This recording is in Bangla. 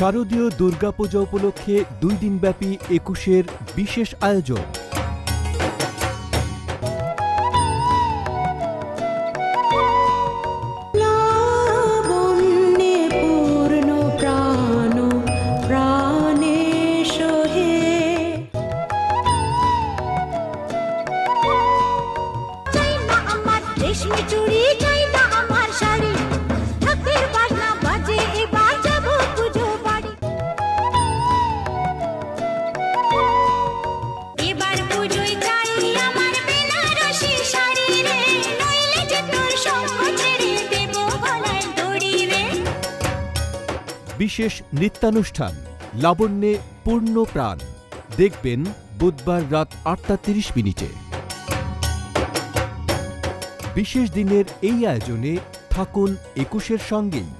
শারদীয় দুর্গাপূজা উপলক্ষে দুই দিনব্যাপী একুশের বিশেষ আয়োজন। লাবণ্যে পূর্ণ প্রাণ প্রাণে সোহে চাই বিশেষ নৃত্যানুষ্ঠান, লাবণ্যে পূর্ণ প্রাণ। দেখবেন বুধবার রাত আটটা তিরিশ মিনিটে। বিশেষ দিনের এই আয়োজনে থাকুন একুশের সঙ্গেই।